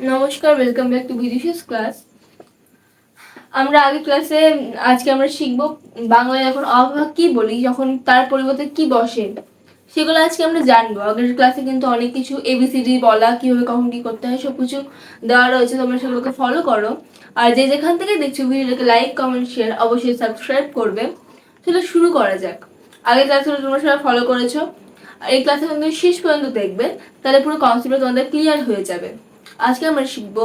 নমস্কার welcome back to বিদিশিস class আমরা আগে ক্লাসে আজকে আমরা শিখব বাংলায় যখন অভাগ কি বলি, যখন তার পরিবর্তে কি বসে, সেগুলো আজকে আমরা জানব। আগের ক্লাসে কিন্তু অনেক কিছু এবিসিডি বলা, কীভাবে, কখন, কি করতে হয় সব কিছু দেওয়া রয়েছে, তোমরা সেগুলোকে ফলো করো। আর যে যেখান থেকে দেখছ ভিডিওটাকে লাইক কমেন্ট শেয়ার অবশ্যই সাবস্ক্রাইব করবে। সেটা শুরু করা যাক। আগের ক্লাসগুলো তোমরা সবাই ফলো করেছ। আর এই ক্লাসে কিন্তু শেষ পর্যন্ত দেখবে। তাহলে পুরো কনসেপ্টটা তোমাদের ক্লিয়ার হয়ে যাবে। আজকে আমরা শিখব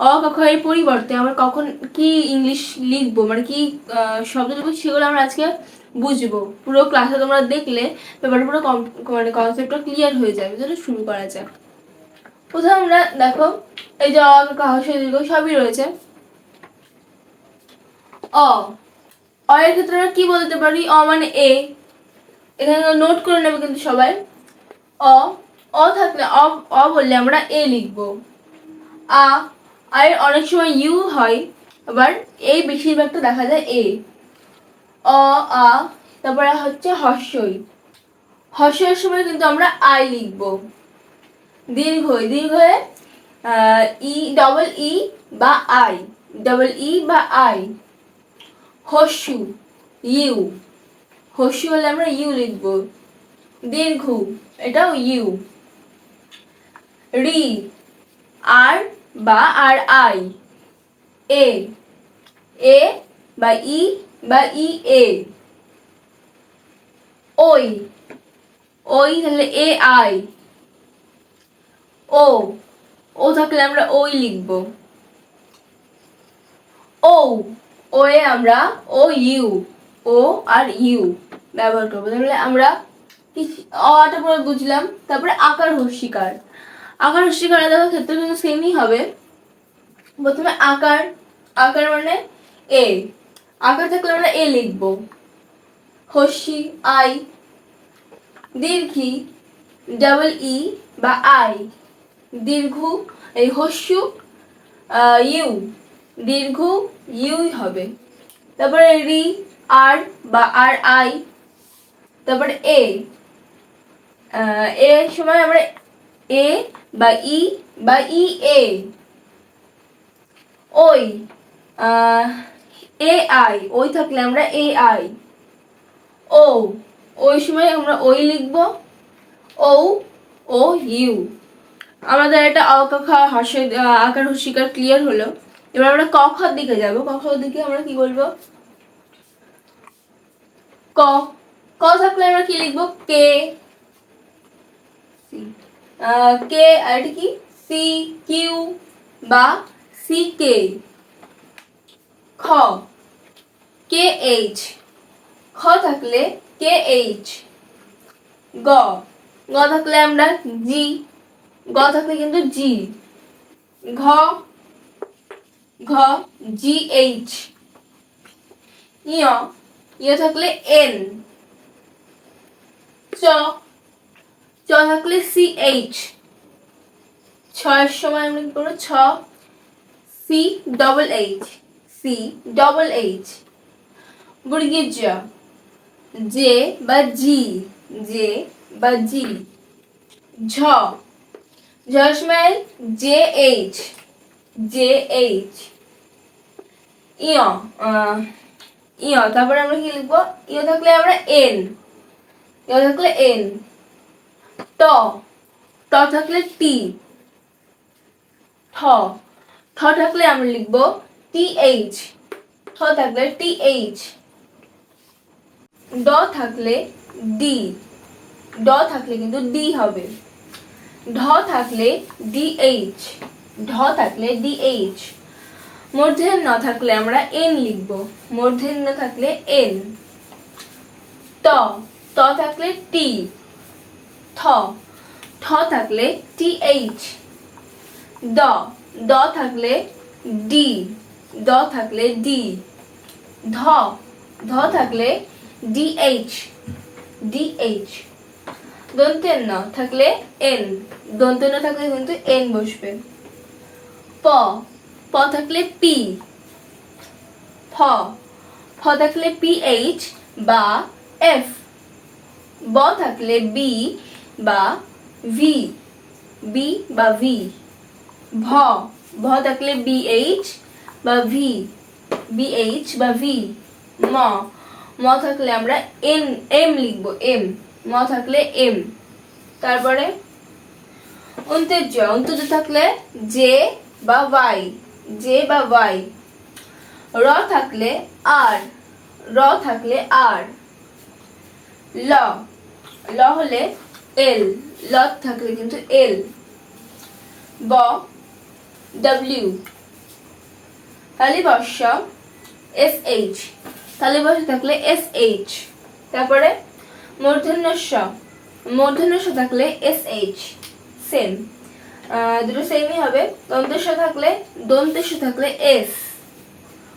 অ ক এর পরিবর্তে আমরা কখন কি ইংলিশ লিখব মানে কি শব্দ লিখব সেগুলো আমরা আজকে বুঝব। পুরো ক্লাসে তোমরা দেখলে ব্যাপারটা পুরো মানে কনসেপ্টটা ক্লিয়ার হয়ে যাবে তাহলে শুরু করা যাক। প্রথমে আমরা দেখো, এই যে অ দীর্ঘ সবই রয়েছে। অ অ এর ক্ষেত্রে আমরা কি বলতে পারি? অ মানে এ। এখানে নোট করে নেবে কিন্তু সবাই। অ অ থাকলে অ অ বললে আমরা এ লিখব। আ, আর অনেক সময় ইউ হয়, আবার এই বেশিরভাগটা দেখা যায় এ। অ, আ, তারপরে হচ্ছে হর্ষই। হর্ষের সময় কিন্তু আমরা আই লিখব। দীর্ঘই দীর্ঘয়ে ই ডবল ই বা আই ডবল ই বা আই। হস্যু ইউ। হস্যু হলে আমরা ইউ লিখব। দীর্ঘ, এটাও ইউ। রি আর বা আর আই। এ। এ বা ই বা ই এ। ওই। ওই তাহলে এ আই। ও। ও থাকলে আমরা ওই লিখব। ও। ও এ আমরা ও ইউ। ও আর ইউ ব্যবহার করব। তাহলে আমরা অটা পুরো বুঝলাম। তারপরে আকার হস্যিকার আকার হস্যিকার দেওয়ার ক্ষেত্রে কিন্তু সেমই হবে। প্রথমে আকার আকার মানে এ আকার থাকলে আমরা এ লিখব। হস্যি, আই, দীর্ঘি ডাবল ই বা আই। দীর্ঘ, এই হস্যু ইউ। দীর্ঘ, ইউই হবে। তারপরে রি, আর বা আর আই। তারপরে এ এ সময় আমরা এ বা ই বা ই এ ওই এ আই ওই থাকলে আমরা এ আই ও ওই সময় আমরা ওই লিখব। ও ও ইউ আমাদের এটা অকাখা হর্ষে আকার হস্যিকার ক্লিয়ার হলো। এবার আমরা ক খর দিকে যাব। ক খর দিকে আমরা কি বলব? ক ক থাকলে আমরা কি লিখব? কে কে, আর এটা কি? সি কিউ বা সি কে খ কে এইচ খ থাকলে কে এইচ গ গ থাকলে আমরা জি গ থাকলে কিন্তু জি ঘ ঘ জি এইচ ইয় ইয় থাকলে এন চ চ থাকলে সি এইচ ছয়ের সময় আমরা কি করব? ছ। C double H C double H বর্গীয় জ জে বা জি। জে বা জি। ঝ। ঝ সময় জে এইচ জে এইচ ইয় ইয়, তারপরে আমরা কি লিখব? ইয় থাকলে আমরা এন ইয় থাকলে এন ট ট থাকলে টি। ঠ। ঠ থাকলে আমরা লিখব টি এইচ। থাকলে টি ড থাকলে ডি। ড থাকলে কিন্তু ডি হবে। ঢ থাকলে ডি এইচ। ঢ থাকলে ডি এইচ। মূর্ধন্য থাকলে আমরা এন লিখব। মূর্ধন্য থাকলে এন। ত। ত থাকলে টি। থ ঠ থাকলে টি এইচ দ। দ থাকলে ডি। দ থাকলে ডি। ধ। ধ থাকলে ডি এইচ ডি এইচ দন্তেন্ন থাকলে এন দন্তের ন থাকলে কিন্তু এন বসবে। প। প থাকলে পি। ফ। ফ থাকলে পি এইচ বা এফ। ব থাকলে বি। বা ভি বি বা ভি ভ ভ থাকলে বিএইচ বা ভি বিএইচ বা ভি ম ম থাকলে আমরা এন এম লিখব এম ম থাকলে এম তারপরে অন্তেজ্য অন্তেজ্য থাকলে জে বা ওয়াই জে বা ওয়াই র থাকলে আর র থাকলে আর ল ল হলে এল ল থাকলে কিন্তু এল। ব, ডব্লিউ। তালিবর্ষ এস এইচ। তালিবর্ষ থাকলে এস এইচ। তারপরে মূর্ধন্যস্ব মূর্ধন্যস্ব থাকলে এস এইচ। সেম দুটো সেমই হবে। দন্তেস্ব থাকলে দন্তেস্ব থাকলে এস।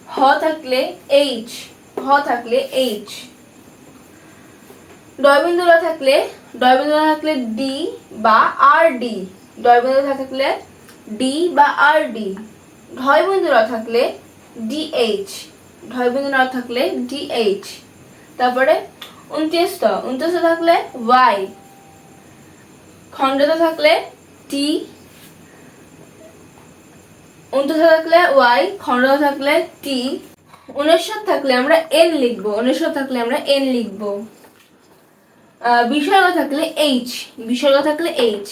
হ থাকলে এইচ। হ থাকলে এইচ। ডয়বিন্দুরা থাকলে ডয়বিন্দুরা থাকলে ডি বা আর ডি ডয়বিন্দুরা থাকলে ডি বা আর ডি ঢয়বিন্দুরা থাকলে ডিএইচ ঢয়বিন্দুরা থাকলে ডিএইচ তারপরে উনত্রিশত উনত্রিশত থাকলে ওয়াই খণ্ডত থাকলে টি উনত্রিশ থাকলে ওয়াই খণ্ডত থাকলে টি উনষাট থাকলে আমরা এন লিখব উনষাট থাকলে আমরা এন লিখব। বিসর্গ থাকলে এইচ বিসর্গ থাকলে এইচ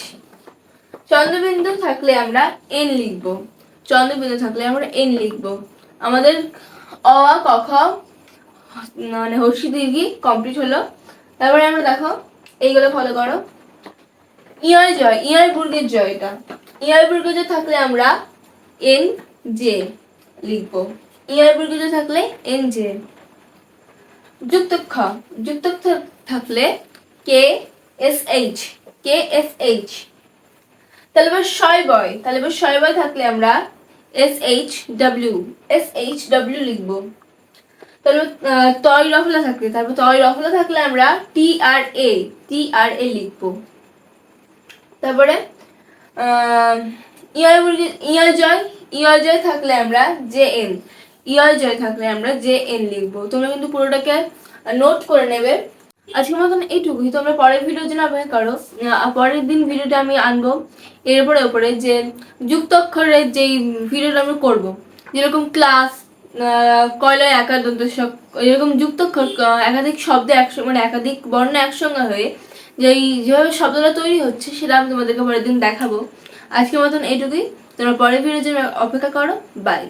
চন্দ্রবিন্দু থাকলে আমরা এন লিখব। চন্দ্রবিন্দু থাকলে আমরা এন লিখব। আমাদের অ আ ক, খ মানে হর্ষি দীর্ঘি কমপ্লিট হলো। তারপরে আমরা দেখো, এইগুলো ফলো করো। ইয়র জয়, ইয়র বুর্গের জয়টা। ইয়র বুর্গের জয় থাকলে আমরা এন জে লিখব। ইয়র বুর্গের জয় থাকলে এন জে যুক্তক্ষ যুক্তক্ষ থাকলে K S H K S H তাহলে এবার শয় বয় তাহলে এবার শয় বয় থাকলে আমরা এস এইচ এস এইচ লিখব। তাহলে তয় রফলা থাকলে, তারপর তয় রফলা থাকলে আমরা টি আর এ টি আর এ লিখব। তারপরে ইয়ার জয় ইয়ার জয় থাকলে আমরা জে এন ইয়ার জয় থাকলে আমরা জে এন লিখব। তোমরা কিন্তু পুরোটাকে নোট করে নেবে। আজকের মতন এইটুকুই। তোমরা পরের ভিডিওর জন্য অপেক্ষা করো পরের দিন ভিডিওটা আমি আনব। এরপরে উপরে যে যুক্ত অক্ষরের যেই ভিডিওটা আমরা করব, যেরকম ক্লাস কয়লয় একার দন্ত সব, এরকম যুক্ত অক্ষর একাধিক শব্দ একসঙ্গে মানে একাধিক বর্ণ একসঙ্গে হয়ে যেই, যেভাবে শব্দটা তৈরি হচ্ছে, সেটা আমি তোমাদেরকে পরের দিন দেখাবো। আজকের মতন এইটুকুই। তোমরা পরের ভিডিওর জন্য অপেক্ষা করো। বাই